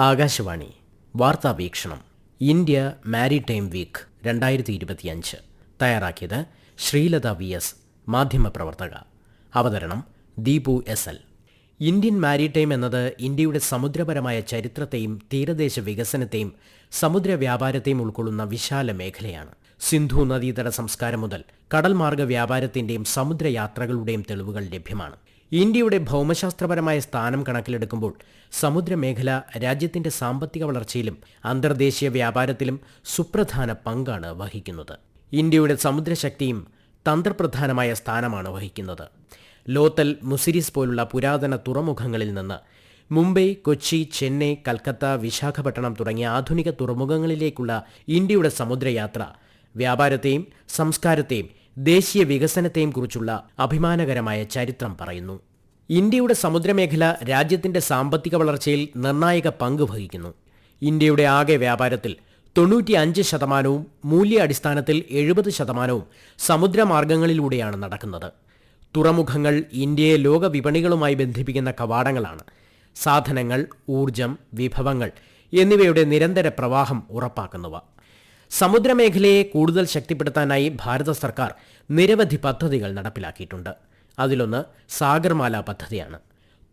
ആകാശവാണി വാർത്താ വീക്ഷണം India maritime week രണ്ടായിരത്തി ഇരുപത്തിയഞ്ച് തയ്യാറാക്കിയത് ശ്രീലത വി എസ് മാധ്യമപ്രവർത്തക. അവതരണം Deepu S L. Indian maritime എന്നത് ഇന്ത്യയുടെ സമുദ്രപരമായ ചരിത്രത്തെയും തീരദേശ വികസനത്തെയും സമുദ്ര വ്യാപാരത്തെയും ഉൾക്കൊള്ളുന്ന വിശാല മേഖലയാണ്. സിന്ധു നദീതട സംസ്കാരം മുതൽ കടൽമാർഗ വ്യാപാരത്തിന്റെയും സമുദ്രയാത്രകളുടെയും തെളിവുകൾ ലഭ്യമാണ്. ഇന്ത്യയുടെ ഭൗമശാസ്ത്രപരമായ സ്ഥാനം കണക്കിലെടുക്കുമ്പോൾ സമുദ്രമേഖല രാജ്യത്തിന്റെ സാമ്പത്തിക വളർച്ചയിലും അന്തർദേശീയ വ്യാപാരത്തിലും സുപ്രധാന പങ്കാണ് വഹിക്കുന്നത്. ഇന്ത്യയുടെ സമുദ്രശക്തിയും തന്ത്രപ്രധാനമായ സ്ഥാനമാണ് വഹിക്കുന്നത്. ലോത്തൽ മുസിരിസ് പോലുള്ള പുരാതന തുറമുഖങ്ങളിൽ നിന്ന് മുംബൈ കൊച്ചി ചെന്നൈ കൽക്കത്ത വിശാഖപട്ടണം തുടങ്ങിയ ആധുനിക തുറമുഖങ്ങളിലേക്കുള്ള ഇന്ത്യയുടെ സമുദ്രയാത്ര വ്യാപാരത്തെയും സംസ്കാരത്തെയും ദേശീയ വികസനത്തെയും കുറിച്ചുള്ള അഭിമാനകരമായ ചരിത്രം പറയുന്നു. ഇന്ത്യയുടെ സമുദ്രമേഖല രാജ്യത്തിന്റെ സാമ്പത്തിക വളർച്ചയിൽ നിർണായക പങ്ക് വഹിക്കുന്നു. ഇന്ത്യയുടെ ആകെ വ്യാപാരത്തിൽ തൊണ്ണൂറ്റിയഞ്ച് ശതമാനവും മൂല്യാടിസ്ഥാനത്തിൽ എഴുപത് ശതമാനവും സമുദ്രമാർഗങ്ങളിലൂടെയാണ് നടക്കുന്നത്. തുറമുഖങ്ങൾ ഇന്ത്യയെ ലോക വിപണികളുമായി ബന്ധിപ്പിക്കുന്ന കവാടങ്ങളാണ്. സാധനങ്ങൾ ഊർജം വിഭവങ്ങൾ എന്നിവയുടെ നിരന്തര പ്രവാഹം ഉറപ്പാക്കുന്നവ. സമുദ്രമേഖലയെ കൂടുതൽ ശക്തിപ്പെടുത്താനായി ഭാരത സർക്കാർ നിരവധി പദ്ധതികൾ നടപ്പിലാക്കിയിട്ടുണ്ട്. അതിലൊന്ന് സാഗർമാല പദ്ധതിയാണ്.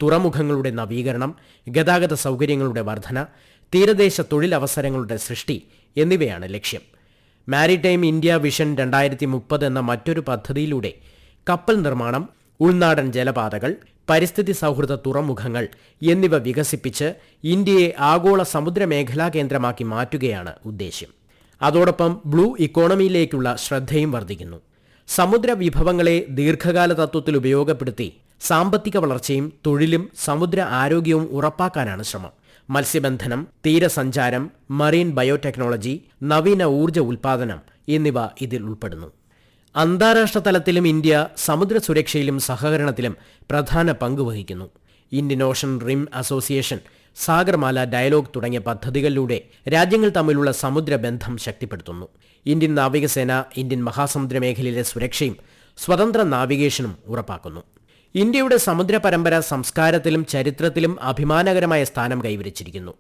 തുറമുഖങ്ങളുടെ നവീകരണം ഗതാഗത സൗകര്യങ്ങളുടെ വർധന തീരദേശ തൊഴിലവസരങ്ങളുടെ സൃഷ്ടി എന്നിവയാണ് ലക്ഷ്യം. മാരിടൈം ഇന്ത്യ വിഷൻ രണ്ടായിരത്തി മുപ്പത് എന്ന മറ്റൊരു പദ്ധതിയിലൂടെ കപ്പൽ നിർമ്മാണം ഉൾനാടൻ ജലപാതകൾ പരിസ്ഥിതി സൗഹൃദ തുറമുഖങ്ങൾ എന്നിവ വികസിപ്പിച്ച് ഇന്ത്യയെ ആഗോള സമുദ്രമേഖലാ കേന്ദ്രമാക്കി മാറ്റുകയാണ് ഉദ്ദേശ്യം. അതോടൊപ്പം ബ്ലൂ ഇക്കോണമിയിലേക്കുള്ള ശ്രദ്ധയും വർദ്ധിക്കുന്നു. സമുദ്ര വിഭവങ്ങളെ ദീർഘകാല തത്വത്തിൽ ഉപയോഗപ്പെടുത്തി സാമ്പത്തിക വളർച്ചയും തൊഴിലും സമുദ്ര ആരോഗ്യവും ഉറപ്പാക്കാനാണ് ശ്രമം. മത്സ്യബന്ധനം തീരസഞ്ചാരം മറീൻ ബയോടെക്നോളജി നവീന ഊർജ ഉൽപാദനം എന്നിവ ഇതിൽ ഉൾപ്പെടുന്നു. അന്താരാഷ്ട്ര തലത്തിലും ഇന്ത്യ സമുദ്ര സുരക്ഷയിലും സഹകരണത്തിലും പ്രധാന പങ്ക് വഹിക്കുന്നു. Indian ocean rim association Sagarmala dialogue തുടങ്ങിയ പദ്ധതികളിലൂടെ രാജ്യങ്ങൾ തമ്മിലുള്ള സമുദ്ര ബന്ധം ശക്തിപ്പെടുത്തുന്നു. ഇന്ത്യൻ നാവികസേന ഇന്ത്യൻ മഹാസമുദ്ര മേഖലയിലെ സുരക്ഷയും സ്വതന്ത്ര നാവിഗേഷനും ഉറപ്പാക്കുന്നു. ഇന്ത്യയുടെ സമുദ്ര പരമ്പര സംസ്കാരത്തിലും ചരിത്രത്തിലും അഭിമാനകരമായ സ്ഥാനം കൈവരിച്ചിരിക്കുന്നു.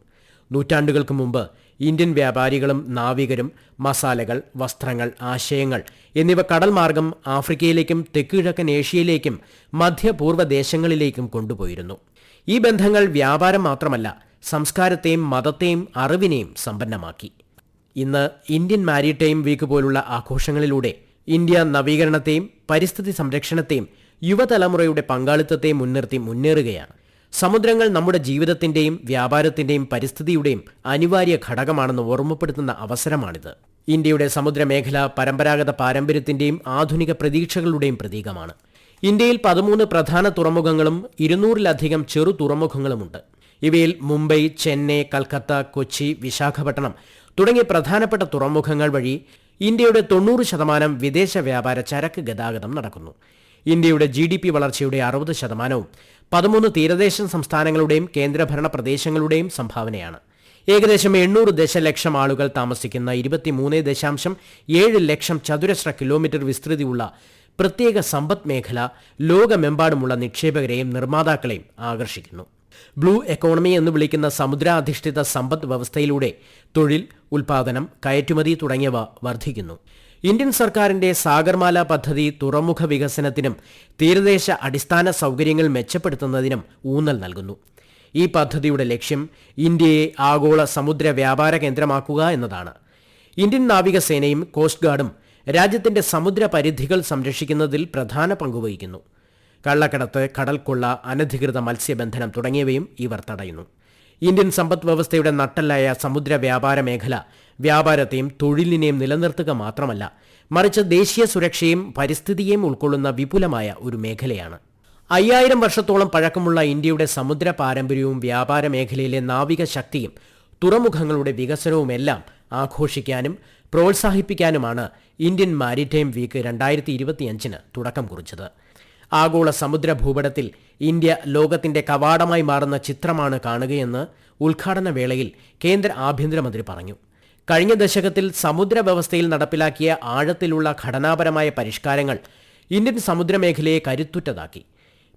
നൂറ്റാണ്ടുകൾക്ക് മുമ്പ് ഇന്ത്യൻ വ്യാപാരികളും നാവികരും മസാലകൾ വസ്ത്രങ്ങൾ ആശയങ്ങൾ എന്നിവ കടൽ മാർഗം ആഫ്രിക്കയിലേക്കും തെക്കുകിഴക്കൻ ഏഷ്യയിലേക്കും മധ്യപൂർവ ദേശങ്ങളിലേക്കും കൊണ്ടുപോയിരുന്നു. ഈ ബന്ധങ്ങൾ വ്യാപാരം മാത്രമല്ല സംസ്കാരത്തെയും മതത്തെയും അറിവിനെയും സമ്പന്നമാക്കി. ഇന്ന് ഇന്ത്യൻ മാരിടൈം വീക്ക് പോലുള്ള ആഘോഷങ്ങളിലൂടെ ഇന്ത്യ നവീകരണത്തെയും പരിസ്ഥിതി സംരക്ഷണത്തെയും യുവതലമുറയുടെ പങ്കാളിത്തത്തെയും മുൻനിർത്തി മുന്നേറുകയാണ്. സമുദ്രങ്ങൾ നമ്മുടെ ജീവിതത്തിന്റെയും വ്യാപാരത്തിന്റെയും പരിസ്ഥിതിയുടെയും അനിവാര്യ ഘടകമാണെന്ന് ഓർമ്മപ്പെടുത്തുന്ന അവസരമാണിത്. ഇന്ത്യയുടെ സമുദ്രമേഖല പരമ്പരാഗത പാരമ്പര്യത്തിന്റെയും ആധുനിക പ്രതീക്ഷകളുടെയും പ്രതീകമാണ്. ഇന്ത്യയിൽ പതിമൂന്ന് പ്രധാന തുറമുഖങ്ങളും ഇരുന്നൂറിലധികം ചെറു തുറമുഖങ്ങളുമുണ്ട്. ഇവയിൽ മുംബൈ ചെന്നൈ കൽക്കത്ത കൊച്ചി വിശാഖപട്ടണം തുടങ്ങിയ പ്രധാനപ്പെട്ട തുറമുഖങ്ങൾ വഴി ഇന്ത്യയുടെ തൊണ്ണൂറ് ശതമാനം വിദേശ വ്യാപാര ചരക്ക് ഗതാഗതം നടക്കുന്നു. ഇന്ത്യയുടെ ജി ഡി പി വളർച്ചയുടെ അറുപത് ശതമാനവും പതിമൂന്ന് തീരദേശ സംസ്ഥാനങ്ങളുടെയും കേന്ദ്രഭരണ പ്രദേശങ്ങളുടെയും സംഭാവനയാണ്. ഏകദേശം എണ്ണൂറ് ദശലക്ഷം ആളുകൾ താമസിക്കുന്ന ഇരുപത്തിമൂന്ന് ദശാംശം ഏഴ് ലക്ഷം ചതുരശ്ര കിലോമീറ്റർ വിസ്തൃതിയുള്ള പ്രത്യേക സമ്പദ് മേഖല ലോകമെമ്പാടുമുള്ള നിക്ഷേപകരെയും നിർമ്മാതാക്കളെയും ആകർഷിക്കുന്നു. ബ്ലൂ എക്കോണമി എന്ന് വിളിക്കുന്ന സമുദ്രാധിഷ്ഠിത സമ്പദ് വ്യവസ്ഥയിലൂടെ തൊഴിൽ ഉൽപാദനം കയറ്റുമതി തുടങ്ങിയവ വർദ്ധിക്കുന്നു. ഇന്ത്യൻ സർക്കാരിന്റെ സാഗർമാല പദ്ധതി തുറമുഖ വികസനത്തിനും തീരദേശ അടിസ്ഥാന സൗകര്യങ്ങൾ മെച്ചപ്പെടുത്തുന്നതിനും ഊന്നൽ നൽകുന്നു. ഈ പദ്ധതിയുടെ ലക്ഷ്യം ഇന്ത്യയെ ആഗോള സമുദ്ര വ്യാപാര കേന്ദ്രമാക്കുക എന്നതാണ്. ഇന്ത്യൻ നാവികസേനയും കോസ്റ്റ് ഗാർഡും രാജ്യത്തിന്റെ സമുദ്ര പരിധികൾ സംരക്ഷിക്കുന്നതിൽ പ്രധാന പങ്കുവഹിക്കുന്നു. കള്ളക്കടത്ത് കടൽക്കൊള്ള അനധികൃത മത്സ്യബന്ധനം തുടങ്ങിയവയും ഇവർ തടയുന്നു. ഇന്ത്യൻ സമ്പദ് വ്യവസ്ഥയുടെ നട്ടല്ലായ സമുദ്ര വ്യാപാര മേഖല വ്യാപാരത്തെയും തൊഴിലിനെയും നിലനിർത്തുക മാത്രമല്ല മറിച്ച് ദേശീയ സുരക്ഷയും പരിസ്ഥിതിയെയും ഉൾക്കൊള്ളുന്ന വിപുലമായ ഒരു മേഖലയാണ്. അയ്യായിരം വർഷത്തോളം പഴക്കമുള്ള ഇന്ത്യയുടെ സമുദ്ര പാരമ്പര്യവും വ്യാപാര മേഖലയിലെ നാവിക ശക്തിയും തുറമുഖങ്ങളുടെ വികസനവുമെല്ലാം ആഘോഷിക്കാനും പ്രോത്സാഹിപ്പിക്കാനുമാണ് ഇന്ത്യൻ മാരിടൈം വീക്ക് രണ്ടായിരത്തി ഇരുപത്തിയഞ്ചിന് തുടക്കം കുറിച്ചത്. ആഗോള സമുദ്ര ഭൂപടത്തിൽ ഇന്ത്യ ലോകത്തിന്റെ കവാടമായി മാറുന്ന ചിത്രമാണ് കാണുകയെന്ന് ഉദ്ഘാടന വേളയിൽ കേന്ദ്ര ആഭ്യന്തരമന്ത്രി പറഞ്ഞു. കഴിഞ്ഞ ദശകത്തിൽ സമുദ്ര വ്യവസ്ഥയിൽ നടപ്പിലാക്കിയ ആഴത്തിലുള്ള ഘടനാപരമായ പരിഷ്കാരങ്ങൾ ഇന്ത്യൻ സമുദ്രമേഖലയെ കരുത്തുറ്റതാക്കി.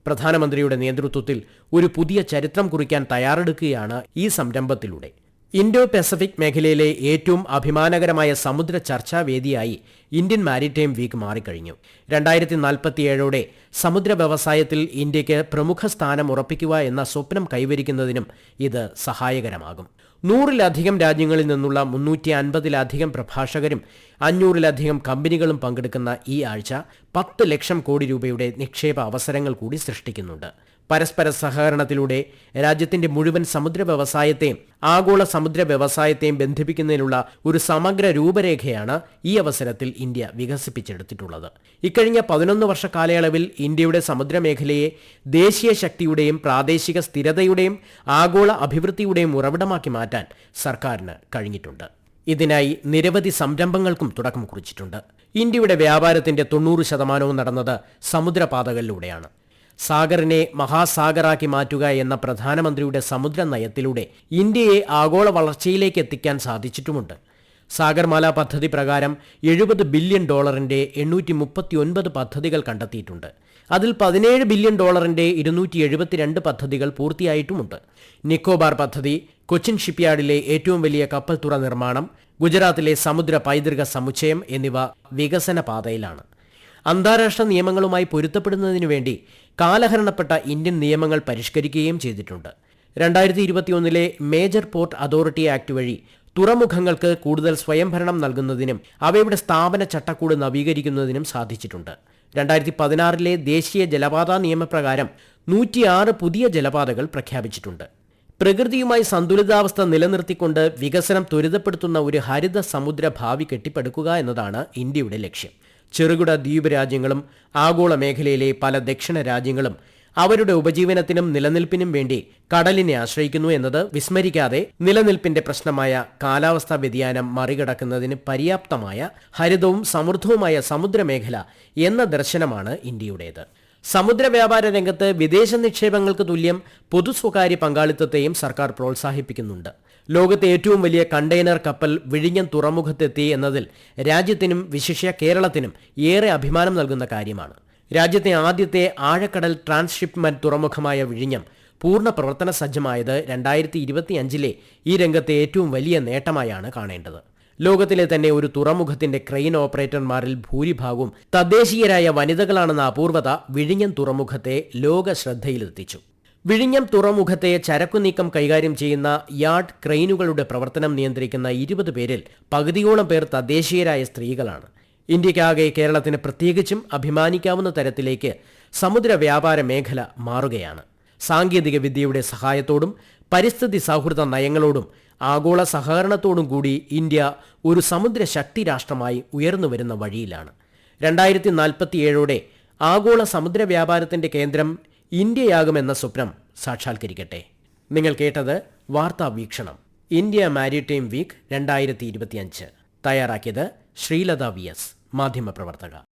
പ്രധാനമന്ത്രിയുടെ നേതൃത്വത്തിൽ ഒരു പുതിയ ചരിത്രം കുറിക്കാൻ തയ്യാറെടുക്കുകയാണ് ഈ സംരംഭത്തിലൂടെ. ഇൻഡോ പെസഫിക് മേഖലയിലെ ഏറ്റവും അഭിമാനകരമായ സമുദ്ര ചർച്ചാവേദിയായി ഇന്ത്യൻ മാരിടൈം വീക്ക് മാറിക്കഴിഞ്ഞു. രണ്ടായിരത്തി നാൽപ്പത്തിയേഴോടെ സമുദ്ര വ്യവസായത്തിൽ ഇന്ത്യയ്ക്ക് പ്രമുഖ സ്ഥാനം ഉറപ്പിക്കുക എന്ന സ്വപ്നം കൈവരിക്കുന്നതിനും ഇത് സഹായകരമാകും. നൂറിലധികം രാജ്യങ്ങളിൽ നിന്നുള്ള മുന്നൂറ്റി അൻപതിലധികം പ്രഭാഷകരും അഞ്ഞൂറിലധികം കമ്പനികളും പങ്കെടുക്കുന്ന ഈ ആഴ്ച പത്ത് ലക്ഷം കോടി രൂപയുടെ നിക്ഷേപ അവസരങ്ങൾ കൂടി സൃഷ്ടിക്കുന്നുണ്ട്. പരസ്പര സഹകരണത്തിലൂടെ രാജ്യത്തിന്റെ മുഴുവൻ സമുദ്ര വ്യവസായത്തെയും ആഗോള സമുദ്ര വ്യവസായത്തെയും ബന്ധിപ്പിക്കുന്നതിനുള്ള ഒരു സമഗ്ര രൂപരേഖയാണ് ഈ അവസരത്തിൽ ഇന്ത്യ വികസിപ്പിച്ചെടുത്തിട്ടുള്ളത്. ഇക്കഴിഞ്ഞ പതിനൊന്ന് വർഷ കാലയളവിൽ ഇന്ത്യയുടെ സമുദ്രമേഖലയെ ദേശീയ ശക്തിയുടെയും പ്രാദേശിക സ്ഥിരതയുടെയും ആഗോള അഭിവൃദ്ധിയുടെയും ഉറവിടമാക്കി മാറ്റാൻ സർക്കാരിന് കഴിഞ്ഞിട്ടുണ്ട്. ഇതിനായി നിരവധി സംരംഭങ്ങൾക്കും തുടക്കം കുറിച്ചിട്ടുണ്ട്. ഇന്ത്യയുടെ വ്യാപാരത്തിന്റെ തൊണ്ണൂറ് ശതമാനവും നടന്നത് സമുദ്രപാതകളിലൂടെയാണ്. സാഗറിനെ മഹാസാഗറാക്കി മാറ്റുക എന്ന പ്രധാനമന്ത്രിയുടെ സമുദ്ര നയത്തിലൂടെ ഇന്ത്യയെ ആഗോള വളർച്ചയിലേക്ക് എത്തിക്കാൻ സാധിച്ചിട്ടുമുണ്ട്. സാഗർമാല പദ്ധതി പ്രകാരം എഴുപത് ബില്യൺ ഡോളറിന്റെ എണ്ണൂറ്റി മുപ്പത്തി ഒൻപത് പദ്ധതികൾ കണ്ടെത്തിയിട്ടുണ്ട്. അതിൽ പതിനേഴ് ബില്യൺ ഡോളറിന്റെ ഇരുന്നൂറ്റി എഴുപത്തിരണ്ട് പദ്ധതികൾ പൂർത്തിയായിട്ടുമുണ്ട്. നിക്കോബാർ പദ്ധതി കൊച്ചിൻ ഷിപ്പ്യാർഡിലെ ഏറ്റവും വലിയ കപ്പൽ തുറ നിർമ്മാണം ഗുജറാത്തിലെ സമുദ്ര പൈതൃക സമുച്ചയം എന്നിവ വികസന പാതയിലാണ് അന്താരാഷ്ട്ര നിയമങ്ങളുമായി പൊരുത്തപ്പെടുന്നതിനു വേണ്ടി കാലഹരണപ്പെട്ട ഇന്ത്യൻ നിയമങ്ങൾ പരിഷ്കരിക്കുകയും ചെയ്തിട്ടുണ്ട്. രണ്ടായിരത്തി ഇരുപത്തിയൊന്നിലെ മേജർ പോർട്ട് അതോറിറ്റി ആക്ട് വഴി തുറമുഖങ്ങൾക്ക് കൂടുതൽ സ്വയംഭരണം നൽകുന്നതിനും അവയുടെ സ്ഥാപന ചട്ടക്കൂട് നവീകരിക്കുന്നതിനും സാധിച്ചിട്ടുണ്ട്. രണ്ടായിരത്തി പതിനാറിലെ ദേശീയ ജലപാത നിയമപ്രകാരം നൂറ്റിയാറ് പുതിയ ജലപാതകൾ പ്രഖ്യാപിച്ചിട്ടുണ്ട്. പ്രകൃതിയുമായി സന്തുലിതാവസ്ഥ നിലനിർത്തിക്കൊണ്ട് വികസനം ത്വരിതപ്പെടുത്തുന്ന ഒരു ഹരിത സമുദ്ര ഭാവി കെട്ടിപ്പടുക്കുക എന്നതാണ് ഇന്ത്യയുടെ ലക്ഷ്യം. ചെറുകിട ദ്വീപ് രാജ്യങ്ങളും ആഗോള മേഖലയിലെ പല ദക്ഷിണ രാജ്യങ്ങളും അവരുടെ ഉപജീവനത്തിനും നിലനിൽപ്പിനും വേണ്ടി കടലിനെ ആശ്രയിക്കുന്നു എന്നത് വിസ്മരിക്കാതെ നിലനിൽപ്പിന്റെ പ്രശ്നമായ കാലാവസ്ഥാ വ്യതിയാനം മറികടക്കുന്നതിന് പര്യാപ്തമായ ഹരിതവും സമൃദ്ധവുമായ സമുദ്രമേഖല എന്ന ദർശനമാണ് ഇന്ത്യയുടേത്. സമുദ്ര വ്യാപാര രംഗത്ത് വിദേശ നിക്ഷേപങ്ങൾക്ക് തുല്യം പൊതു സ്വകാര്യ പങ്കാളിത്തത്തെയും സർക്കാർ പ്രോത്സാഹിപ്പിക്കുന്നുണ്ട്. ലോകത്തെ ഏറ്റവും വലിയ കണ്ടെയ്നർ കപ്പൽ വിഴിഞ്ഞം തുറമുഖത്തെത്തി എന്നതിൽ രാജ്യത്തിനും വിശിഷ്യ കേരളത്തിനും ഏറെ അഭിമാനം നൽകുന്ന കാര്യമാണ്. രാജ്യത്തെ ആദ്യത്തെ ആഴക്കടൽ ട്രാൻസ്ഷിപ്മെന്റ് തുറമുഖമായ വിഴിഞ്ഞം പൂർണ പ്രവർത്തന സജ്ജമായത് രണ്ടായിരത്തി ഇരുപത്തിയഞ്ചിലെ ഈ രംഗത്തെ ഏറ്റവും വലിയ നേട്ടമായാണ് കാണേണ്ടത്. ലോകത്തിലെ തന്നെ ഒരു തുറമുഖത്തിന്റെ ക്രെയിൻ ഓപ്പറേറ്റർമാരിൽ ഭൂരിഭാഗവും തദ്ദേശീയരായ വനിതകളാണെന്ന അപൂർവത വിഴിഞ്ഞം തുറമുഖത്തെ ലോക ശ്രദ്ധയിലെത്തിച്ചു വിഴിഞ്ഞം തുറമുഖത്തെ ചരക്കുനീക്കം കൈകാര്യം ചെയ്യുന്ന യാർഡ് ക്രെയിനുകളുടെ പ്രവർത്തനം നിയന്ത്രിക്കുന്ന ഇരുപത് പേരിൽ പകുതിയോളം പേർ തദ്ദേശീയരായ സ്ത്രീകളാണ്. ഇന്ത്യക്കാകെ കേരളത്തിന് പ്രത്യേകിച്ചും അഭിമാനിക്കാവുന്ന തരത്തിലേക്ക് സമുദ്ര വ്യാപാര മേഖല മാറുകയാണ്. സാങ്കേതിക വിദ്യയുടെ സഹായത്തോടും പരിസ്ഥിതി സൗഹൃദ നയങ്ങളോടും ആഗോള സഹകരണത്തോടും കൂടി ഇന്ത്യ ഒരു സമുദ്ര ശക്തി രാഷ്ട്രമായി ഉയർന്നു വരുന്ന വഴിയിലാണ്. രണ്ടായിരത്തി നാൽപ്പത്തിയേഴോടെ ആഗോള സമുദ്ര വ്യാപാരത്തിന്റെ കേന്ദ്രം ഇന്ത്യയാകുമെന്ന സ്വപ്നം സാക്ഷാത്കരിക്കട്ടെ. നിങ്ങൾ കേട്ടത് വാർത്താ വീക്ഷണം. ഇന്ത്യ മാരിടൈം വീക്ക് രണ്ടായിരത്തി ഇരുപത്തിയഞ്ച് തയ്യാറാക്കിയത് ശ്രീലത വി എസ് മാധ്യമപ്രവർത്തക.